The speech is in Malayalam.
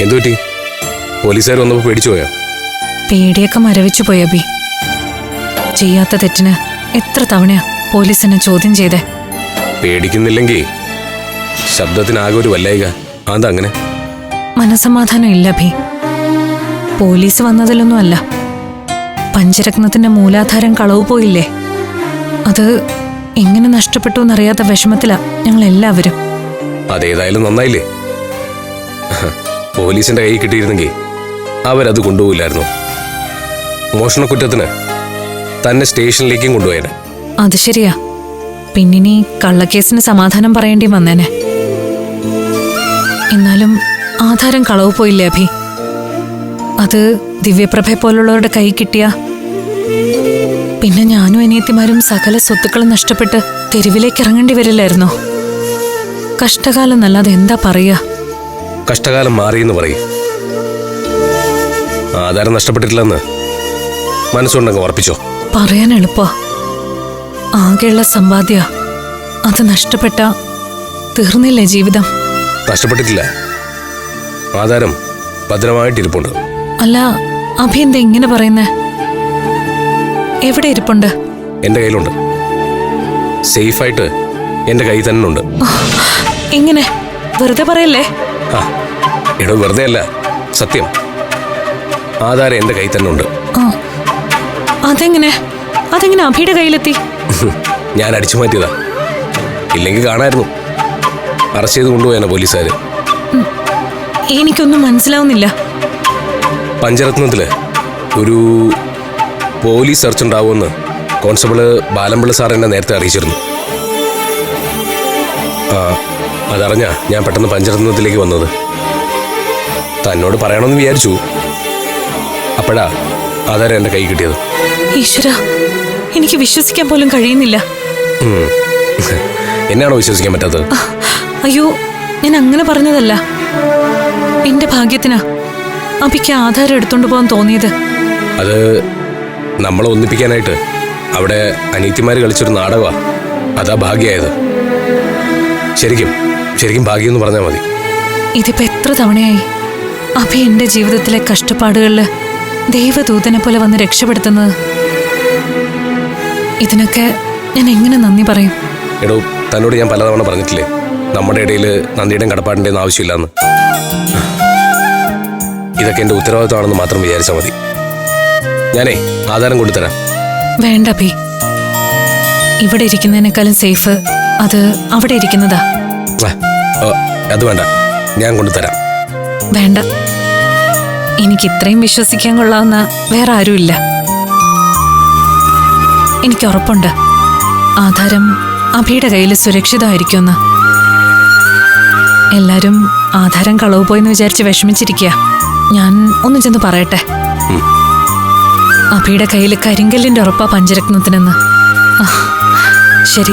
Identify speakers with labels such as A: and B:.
A: എന്തു പറ്റി? പോലീസുകാർ വന്നപ്പോ പേടിച്ചു പോയോ?
B: പേടിയൊക്കെ മരവിച്ചു പോയി ബി? ചെയ്യാത്ത തെറ്റിന് എത്ര തവണയാ പോലീസ് എന്നെ ചോദ്യം ചെയ്തേ?
A: പേടിക്കുന്നില്ലെങ്കിൽ ശബ്ദത്തിനാകെ ഒരു വല്ലായിക. അതങ്ങനെ
B: മനസമാധാനം ഇല്ല അഭി പോലീസ് വന്നതിലൊന്നും അല്ല. പഞ്ചരത്നത്തിന്റെ മൂലാധാരം കളവ് പോയില്ലേ? അത് എങ്ങനെ നഷ്ടപ്പെട്ടു എന്നറിയാത്ത വിഷമത്തിലാ ഞങ്ങൾ എല്ലാവരും
A: അതേതായാലും നന്നായില്ലേ? പോലീസിന്റെ കൈ കിട്ടിയിരുന്നെങ്കിൽ അവരത് കൊണ്ടുപോയില്ലായിരുന്നു. മോഷണക്കുറ്റത്തിന് തന്നെ സ്റ്റേഷനിലേക്കും കൊണ്ടുപോയേനെ.
B: അത് ശരിയാ. പിന്നിനി കള്ളക്കേസിന് സമാധാനം പറയേണ്ടി വന്നേനെ. എന്നാലും ആധാരം കളവ് പോയില്ലേ അഭി? അത് ദിവ്യപ്രഭയെ പോലുള്ളവരുടെ കൈ കിട്ടിയ? പിന്നെ ഞാനും അനിയത്തിമാരും സകല സ്വത്തുക്കളും നഷ്ടപ്പെട്ട് തെരുവിലേക്ക് ഇറങ്ങേണ്ടി വരില്ലായിരുന്നോ? കഷ്ടകാലം എന്നല്ലാതെ എന്താ പറയാ?
A: കഷ്ടകാലം മാറിയെന്ന് പറയും. ആധാരം നഷ്ടപ്പെട്ടിട്ടില്ലെന്ന് മനസ്സുണ്ടെങ്കിൽ ഉറപ്പിച്ചോ.
B: പറയാൻ എളുപ്പ. ആകെയുള്ള സമ്പാദ്യ അത് നഷ്ടപ്പെട്ട തീർന്നില്ലേ ജീവിതം?
A: നഷ്ടപ്പെട്ടിട്ടില്ല. ആധാരം ഭദ്രമായിട്ടിരിപ്പുണ്ട്
B: അല്ല അഭി എങ്ങനെ ഇങ്ങനെ പറയുന്നേ? എവിടെ ഇരിപ്പുണ്ട്?
A: എന്റെ കയ്യിലുണ്ട്. സേഫായിട്ട് എന്റെ കയ്യിൽ തന്നെ ഉണ്ട്
B: എങ്ങനെ വെറുതെ പറയല്ലേ?
A: ആ എടോ വെറുതെ അല്ല സത്യം. ആധാരം എന്റെ കയ്യിൽ തന്നെ ഉണ്ട്.
B: അതെങ്ങനെ? അതെങ്ങനെ അഭിയുടെ കയ്യിലെത്തി?
A: ഞാൻ അടിച്ചു മാറ്റിയതാ. ഇല്ലെങ്കിൽ കാണായിരുന്നു. അറസ്റ്റ് ചെയ്ത് കൊണ്ടുപോയാണ് പോലീസുകാർ
B: എനിക്കൊന്നും മനസ്സിലാവുന്നില്ല.
A: പഞ്ചരത്നത്തിൽ ഒരു പോലീസ് സെർച്ച് ഉണ്ടാവുമെന്ന് കോൺസ്റ്റബിൾ ബാലമ്പിള്ള സാർ എന്നെ നേരത്തെ അറിയിച്ചിരുന്നു. അതറിഞ്ഞ ഞാൻ പെട്ടെന്ന് പഞ്ചരത്നത്തിലേക്ക് വന്നത്. തന്നോട് പറയണമെന്ന് വിചാരിച്ചു. അപ്പോഴാ ആധാരം എന്റെ കൈ കിട്ടിയത്.
B: ഈശ്വര എനിക്ക് വിശ്വസിക്കാൻ പോലും കഴിയുന്നില്ല.
A: എന്നാണോ വിശ്വസിക്കാൻ പറ്റാത്തത്?
B: അയ്യോ ഞാൻ അങ്ങനെ പറഞ്ഞതല്ല. എന്റെ ഭാഗ്യത്തിനാ അഭിക്ക് ആധാരം എടുത്തോണ്ട് പോകാൻ തോന്നിയത്.
A: അത് നമ്മളെ ഒന്നിപ്പിക്കാനായിട്ട് അവിടെ അനീത്തിമാര് കളിച്ചൊരു നാടകമാ അതാ ഭാഗ്യമായത് ശരിക്കും ശരിക്കും ഭാഗ്യം എന്ന് പറഞ്ഞാൽ മതി.
B: ഇതിപ്പോ എത്ര തവണയായി? അഭി എന്റെ ജീവിതത്തിലെ കഷ്ടപ്പാടുകളിൽ ദൈവദൂതനെ പോലെ വന്ന് രക്ഷപ്പെടുത്തുന്നത്? ഇതിനൊക്കെ ഞാൻ എങ്ങനെ നന്ദി പറയും?
A: എടോ തന്നോട് ഞാൻ പലതവണ പറഞ്ഞിട്ടില്ലേ നമ്മുടെ ഇടയിൽ നന്ദിയുടെയും കടപ്പാടിന്റെയും ആവശ്യമില്ലെന്ന്. ഇതൊക്കെ എന്റെ ഉത്തരവാദിത്തമാണെന്ന് മാത്രം വിചാരിച്ചാൽ മതി. ഞാനേ ആധാരം കൊണ്ടുതരാം
B: വേണ്ട അഭി. ഇവിടെ ഇരിക്കുന്നതിനേക്കാളും സേഫ് അത് അവിടെ ഇരിക്കുന്നതാ.
A: അത് വേണ്ട. ഞാൻ കൊണ്ടുതരാം.
B: വേണ്ട. എനിക്ക് ഇത്രയും വിശ്വസിക്കാൻ കൊള്ളാവുന്ന വേറെ ആരുമില്ല. എനിക്ക് ഉറപ്പുണ്ട്. ആധാരം അഭിയുടെ കയ്യിൽ സുരക്ഷിതമായിരിക്കുമെന്ന്. എല്ലാരും ആധാരം കളവ് പോയെന്ന് വിചാരിച്ച് വിഷമിച്ചിരിക്കുക ഞാൻ ഒന്ന് ചെന്ന് പറയട്ടെ. അഭിയുടെ കയ്യിൽ കരിങ്കല്ലിന്റെ ഉറപ്പാ പഞ്ചരത്നത്തിനെന്ന്. ശരി.